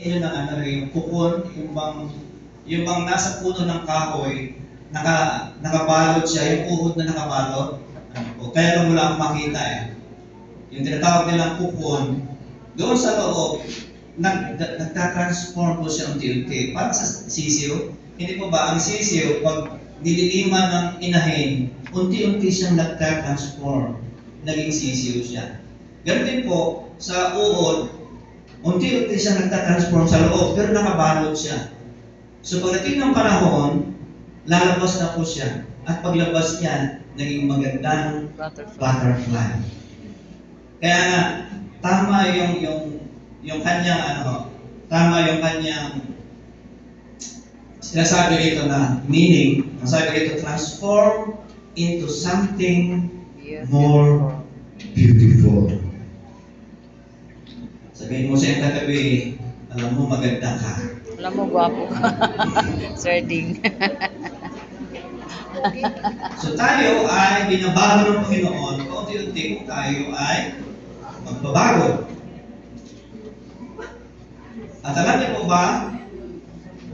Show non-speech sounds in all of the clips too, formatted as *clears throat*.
Yun ang ano, yung kukon, yung bang, yung bang nasa puno ng kahoy, naka, nakabalot siya, yung uhod na nakabalot. Ano kaya lang wala akong makita eh. Yung tinatawag nilang kukon, doon sa loob, nag- nagtatransform po siya unti-unti. Parang sa sisiyo, hindi po ba, ang sisiyo, pag nililiman ng inahin, unti-unti siyang nagtatransform. Naging sisiyo siya. Ganun din po, sa uod, unti-unti siya nagtatransform sa loob, pero nakabalot siya. So pagdating ng panahon, lalabas na po siya. At paglabas niya, naging magandang Butterfly. butterfly. Kaya nga, tama yung yung yung kanyang ano, tama yung kanyang sinasabi rito na meaning, ang sabi rito, transform into something More. beautiful. Sabihin mo sa iyong katabi, alam mo maganda ka. Alam mo, gwapo ka. *laughs* Sir Ding. So tayo ay binabago ng Panginoon, kaunti-unti tayo ay magbabago. At alam niyo po ba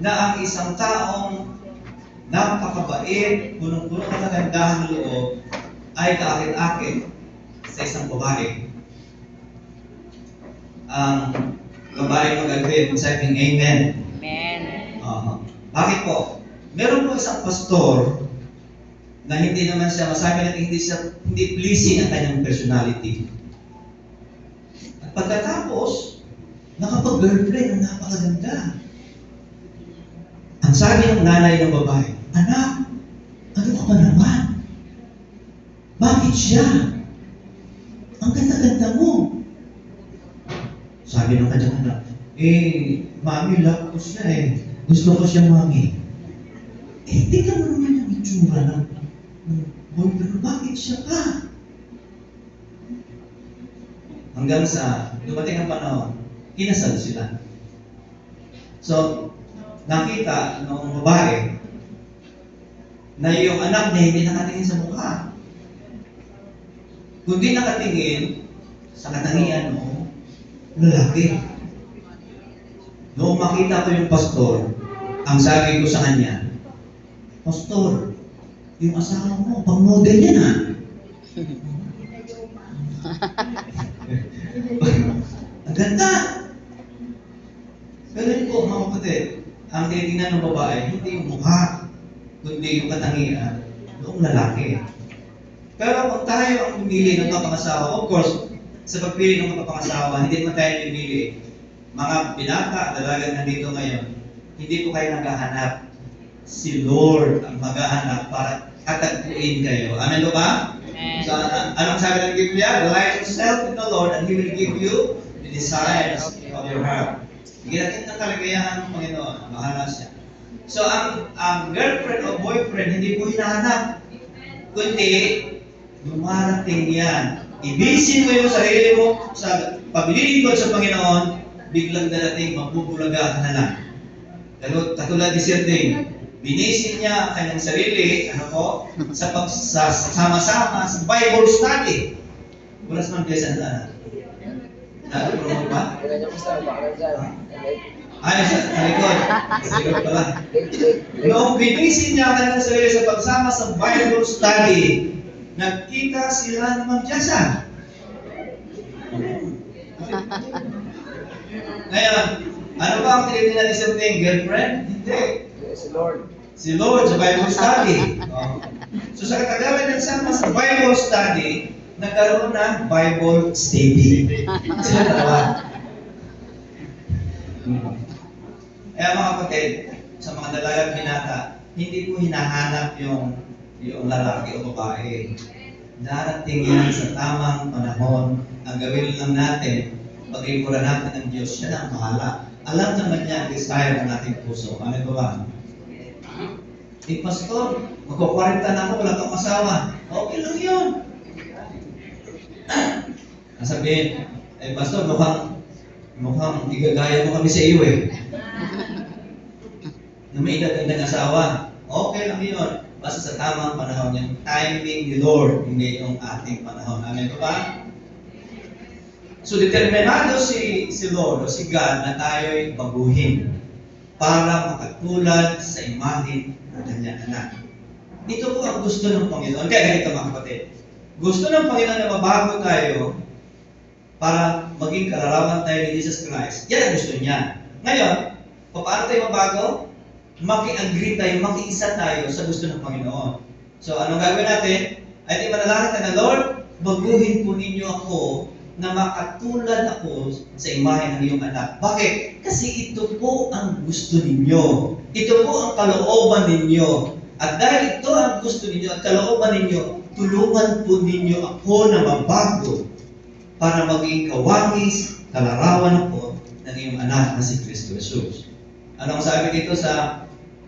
na ang isang taong napakabait, punong-puno ng kagandahan ng loob, ay kaakit-akit sa isang babae. Ang babae mag-agree kung sabing amen. Amen. Aha. Bakit po? Meron po isang pastor na hindi naman siya, masabi natin hindi siya, hindi pleasing ang kanyang personality. At pagkatapos, nakapag-girlfriend ang napakaganda. Ang sabi ng nanay ng babae, Anak, ano ka ba naman? Bakit siya? Ang ganda-ganda mo. Sabi ng kanyang anak, eh, mami, love ko siya eh. Gusto ko siya, mami. Eh, tingnan mo naman yung itsura ng, ng boyfriend. Bakit siya pa? Hanggang sa dumating ang panahon, kinasal sila. So, nakita ng babae na yung anak niya hindi nakatingin sa mukha. Kundi nakatingin sa katangian ng lalaki. Noong makita ko yung pastor, ang sabi ko sa kanya, Pastor, yung asawa mo, pang model yan ha. *laughs* ang ganda. Pero yun po, mga kapatid, ang tinitingnan ng babae, hindi yung mukha, kundi yung katangian noong lalaki. Pero kung tayo ang pumili ng kapangasawa, of course, sa pagpili ng kapangasawa, hindi naman tayo pumili. Mga binata, dalagang nandito ngayon, hindi po kayo naghahanap. Si Lord ang maghahanap para katagpuin kayo. Amen po ba? Amen. So, an- anong sabi ng Biblia? Delight yourself in the Lord and He will give you the desires of your heart. Natin ng kaligayahan ng Panginoon. Bahala siya. So, ang, ang girlfriend o boyfriend, hindi po hinahanap. Kundi, dumarating yan. Ibisin mo yung sarili mo sa paglilingkod sa Panginoon, biglang darating, mabubulaga na lang. Katulad, ni Sir Ding, binisin niya ang kanyang sarili, ano po, sa pagsama-sama sa Bible study. Wala sa mga blessed na Nag-promote ba? Ay, sa, sa likod. Likod pala. Noong binisin niya ang kanyang sarili sa pagsama sa Bible study, nagkita sila ng magdiyasan. Ngayon, ano ba ang tinitingnan ni Sir Ting? Girlfriend? Hindi. Si Lord. Si Lord sa Bible study. Oh. So sa katagalan ng sama sa Bible study, nagkaroon ng Bible study. Sila dalawa. Kaya mga kapatid, sa mga dalagang binata, hindi ko hinahanap yung yung lalaki o babae. Darating yan sa tamang panahon. Ang gawin lang natin, pag-ipura natin ang Diyos, siya na ang bahala. Alam naman niya ang desire ng ating puso. Amen ba ba? Eh, pastor, magkukwarenta na ako, wala kang asawa. Okay lang yun. *clears throat* Nasabihin, eh, pastor, mukhang, mukhang igagaya mo kami sa iyo eh. *laughs* Na may idagandang asawa. Okay lang yun. Basta sa tamang panahon yung timing ni Lord, hindi yung ating panahon. Amen ba ba? So determinado si, si Lord o si God na tayo'y baguhin para makatulad sa imahe ng kanyang anak. Ito po ang gusto ng Panginoon. Kaya ganito mga kapatid. Gusto ng Panginoon na mabago tayo para maging kalarawan tayo ni Jesus Christ. Yan ang gusto niya. Ngayon, paano tayo mabago? Maki-agree tayo, maki-isa tayo sa gusto ng Panginoon. So, anong gagawin natin? Ay di manalangin tayo na, Lord, baguhin po ninyo ako na makatulad ako sa imahe ng iyong anak. Bakit? Kasi ito po ang gusto ninyo. Ito po ang kalooban ninyo. At dahil ito ang gusto ninyo at kalooban ninyo, tulungan po ninyo ako na mabago para maging kawangis, kalarawan po ng iyong anak na si Kristo Jesus. Anong sabi dito sa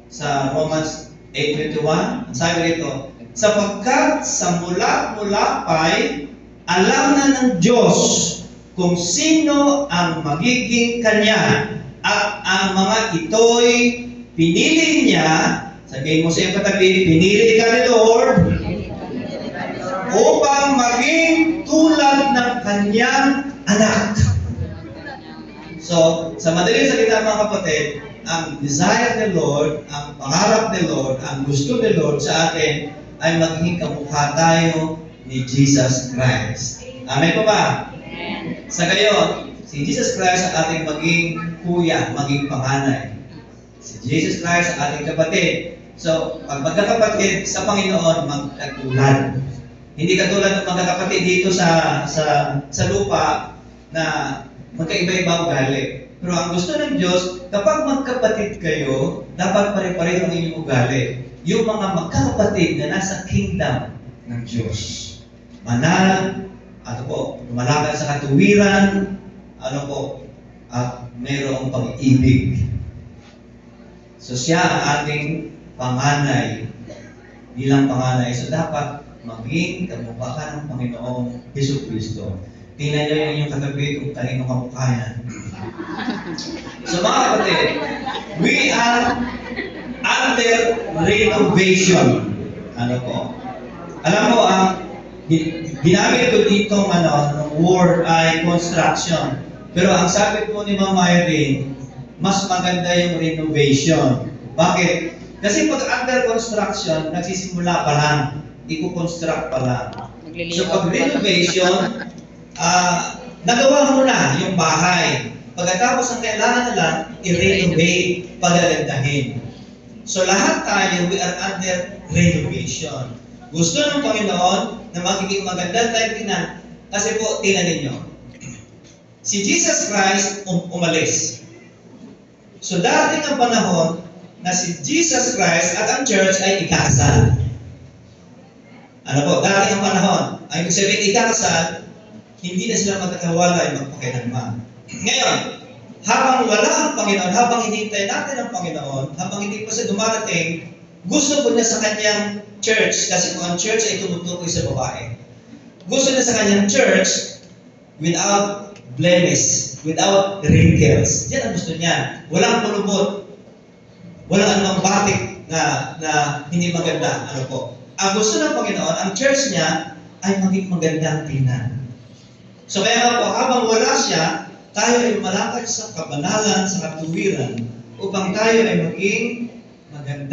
sa Romans 8.21? Ang sabi dito, sapagkat sa mula-mula pa'y alam na ng Diyos kung sino ang magiging Kanya at ang mga ito'y pinili niya, sabihin mo sa iyong katabi, pinili ka ni Lord upang maging tulad ng Kanyang anak. So, sa madaling salita mga kapatid, ang desire ni Lord, ang pangarap ni Lord, ang gusto ni Lord sa atin ay maging kamukha tayo ni Jesus Christ. Amen po ba? Sa gayon, si Jesus Christ ang ating maging kuya, maging panganay. Si Jesus Christ ang ating kapatid. So, pag magkakapatid sa Panginoon, magkatulad. Hindi katulad ng magkakapatid dito sa sa sa lupa na magkaiba-iba ugali. Pero ang gusto ng Diyos, kapag magkapatid kayo, dapat pare-pareho ang inyong ugali. Yung mga magkakapatid na nasa kingdom ng Diyos. Manal, ano po, lumalakad sa katuwiran, ano po, at mayroong pag-ibig. So siya ang ating panganay bilang panganay. So dapat maging kamukha ka ng Panginoong Heso Kristo. Tingnan niyo yung inyong katabi kung kanino kamukha yan. So mga kapatid, we are under renovation. Ano po? Alam mo, ang gi- ginamit ko dito ano, ng word ay construction. Pero ang sabi po ni Ma'am Irene, mas maganda yung renovation. Bakit? Kasi pag under construction, nagsisimula pa lang. I-construct pa lang. So pag renovation, ah, nagawa mo na yung bahay. Pagkatapos ang kailangan na lang, i-renovate, pagagandahin. So lahat tayo, we are under renovation. Gusto ng Panginoon na magiging maganda tayo tingnan. Kasi po, tingnan ninyo. Si Jesus Christ um- umalis. So darating ang panahon na si Jesus Christ at ang church ay ikakasal. Ano po, darating ang panahon. Ang ibig sabihin, ikakasal, hindi na sila magkakawalay magpakailanman. Ngayon, habang wala ang Panginoon, habang hinihintay natin ang Panginoon, habang hindi pa siya dumarating, gusto po niya sa kanyang church, kasi kung ang church ay tumutukoy sa babae, gusto niya sa kanyang church without blemish, without wrinkles. Yan ang gusto niya. Walang pulubot. Walang anumang batik na, na hindi maganda. Ano po? Ang gusto ng Panginoon, ang church niya ay maging magandang tingnan. So kaya po, habang wala siya, tayo ay malakad sa kabanalan, sa katuwiran, upang tayo ay maging maganda.